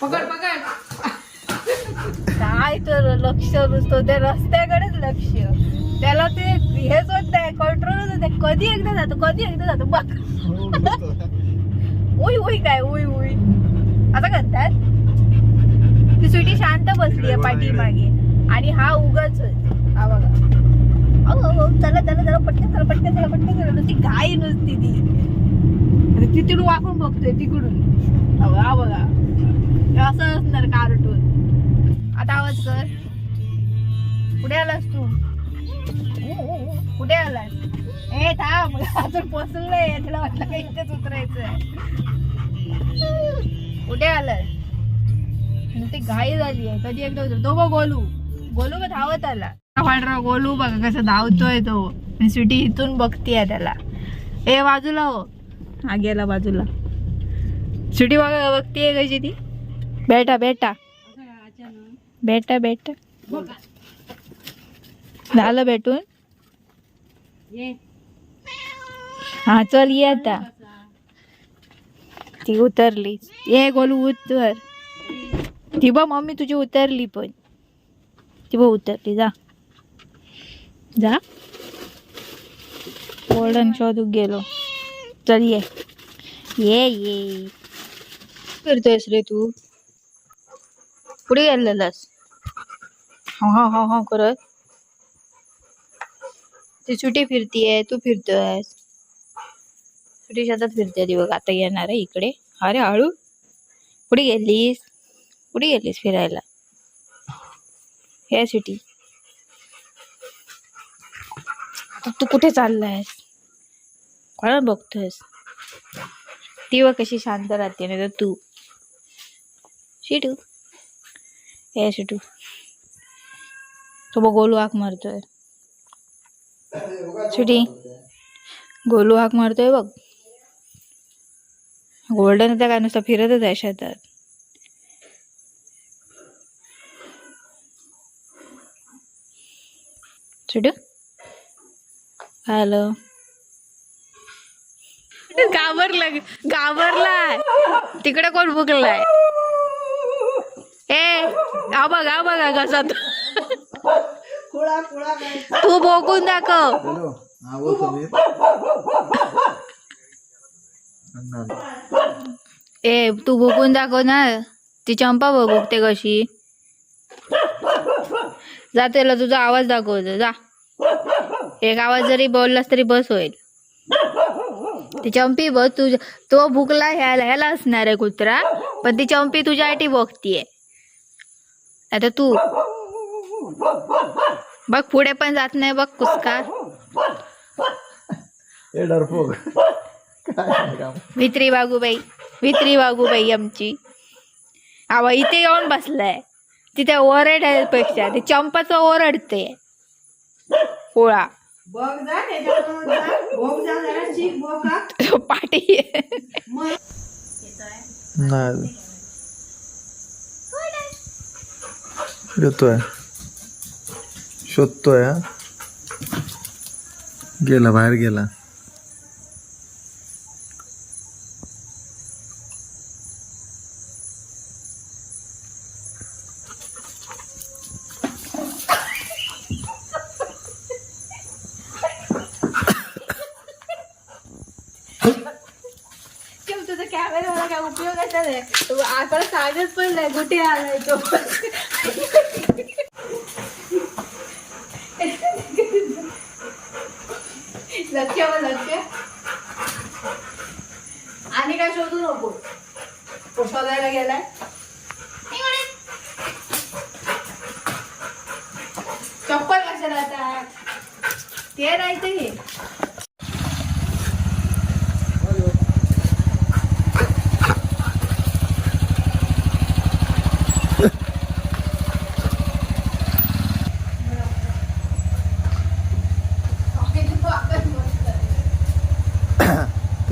पकड पकड. काय तर लक्ष नुसतं त्या रस्त्याकडेच लक्ष. त्याला ते हेच होत नाही कंट्रोलच होत नाही. कधी एकदा जातो कधी एकदा जातो बघ. उई उई काय उई उई. असं करतात. ती सुटी शांत बसली आहे पाठीमागे. आणि हा उगाच हा बघा. अहो, चला चला चला पटकन चला पटकन चला पटकन चला. नुसती घाई नुसती ती. आणि तिथून वाकून बघतोय तिकडून. हा बघा असं असणार कार्टून. आता आवाज कर. कुठे आलास तू? कुठे आलास? ए थांब. अजून पोचलोय. तुला वाटलं का इथेच उतरायचंय. कुठे आलास? ती घाई झाली आहे. कधी एकदा उतर तो बघ गोलू. गोलू का धावत आला? पांढरा गोलू बघा कसं धावतोय तो. आणि स्वीटी इथून बघतीये त्याला. ए बाजूला हो. हा गेला बाजूला. स्वीटी बघा बघतीये कशी ती बेटा बेटा. बेटा बेटा. झालं भेटून? हा चल ये आता. ती उतरली. ये गोलू उतर. ती बघ मम्मी तुझी उतरली पण. ती बघ उतरली. जा. जा. गोल्डन शोधूक गेलो. चल ये ये। ये करतोयस रे तू। पुढे गेलेलास हा हा हा हा करत ती सुटी फिरतीये तू फिरतोयस सुटी शेतात फिरते ती बघ आता येणार आहे इकडे। अरे हळू कुठे गेलीस कुठे गेलीस फिरायला हे सिटी तू तू कुठे चाललायस मला बघतोयस. ती बघ कशी शांत राहते नाही तर तू. शिटू. हे शिटू. तो बघ गोलू हाक मारतोय. शिटी. गोलू हाक मारतोय बघ. गोल्डन आता काय नुसतं फिरतच आहे शेतात. शिटू. काय आलं? घाबरला घाबरलाय. तिकडे कोण भुकलाय? ए हा बघ बघा कसा तू भोकून दाखव. ए तू भोकून दाखव ना. ती चंपा बघ भोगते कशी. जा त्याला तुझा आवाज दाखवतो जा. एक आवाज जरी बोललास तरी बस होईल. ती चंपी बघ तुझ तो भुकला ह्याला ह्याला असणार आहे कुत्रा पण ती चंपी तुझ्यासाठी बघतीये. आता तू बघ पुढे पण जात नाही बघ कुसका भित्री बागूबाई भित्री बागूबाई आमची. आवा इथे येऊन बसलाय. तिथे ओरडायपेक्षा ते चंपाचं ओरडते पोळा. बघ जा त्याच्याकडून जा. बघ जा जरा शिक बघ का तो पाठी नाही. येतोय. शोधतोय हा. गेला बाहेर गेला. तुझा कॅमेराला काय उपयोगाचा नाही तो कागद पण नाही कुठे आलाय तो लक्ष व लक्ष. आणि काय शोधू नको? तो शोधायला गेलाय. चप्पल कशाला आता? ते नाही ते.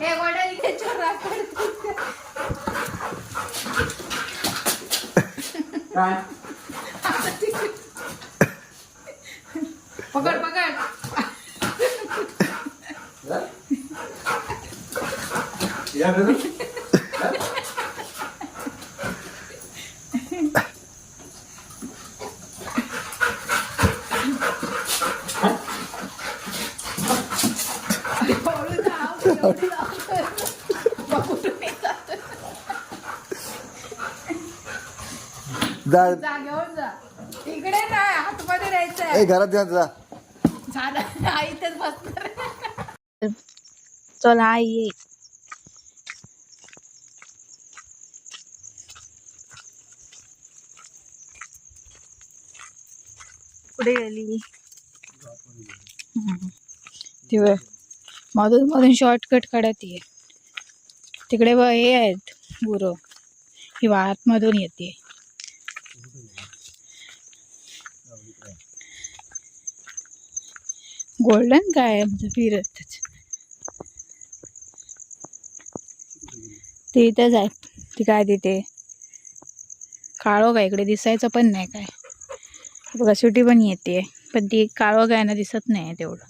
हे वडील त्याच्यावर राखतात. पकड पकड पळून जा जागेवर जा. इकडे नाही आतमध्ये ए राहायचंय घरात जा जा. झालं. आई इथेच बसणार चल आई ये. कुठे गेली. ती मधून मधून शॉर्टकट काढत ये. तिकडे व हे आहेत गुरं. ही आतमधून येते. गोल्डन काय आमचं म्हणजे फिरतच ते इथंच आहे. ती काय तिथे? काळो काय इकडे? दिसायचं पण नाही काय. बघा सुटी पण येते. पण ती काळो काय ना दिसत नाही तेवढं.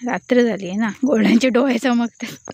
रात्र झाली आहे ना. गोल्डनचे डोळे चमकतात.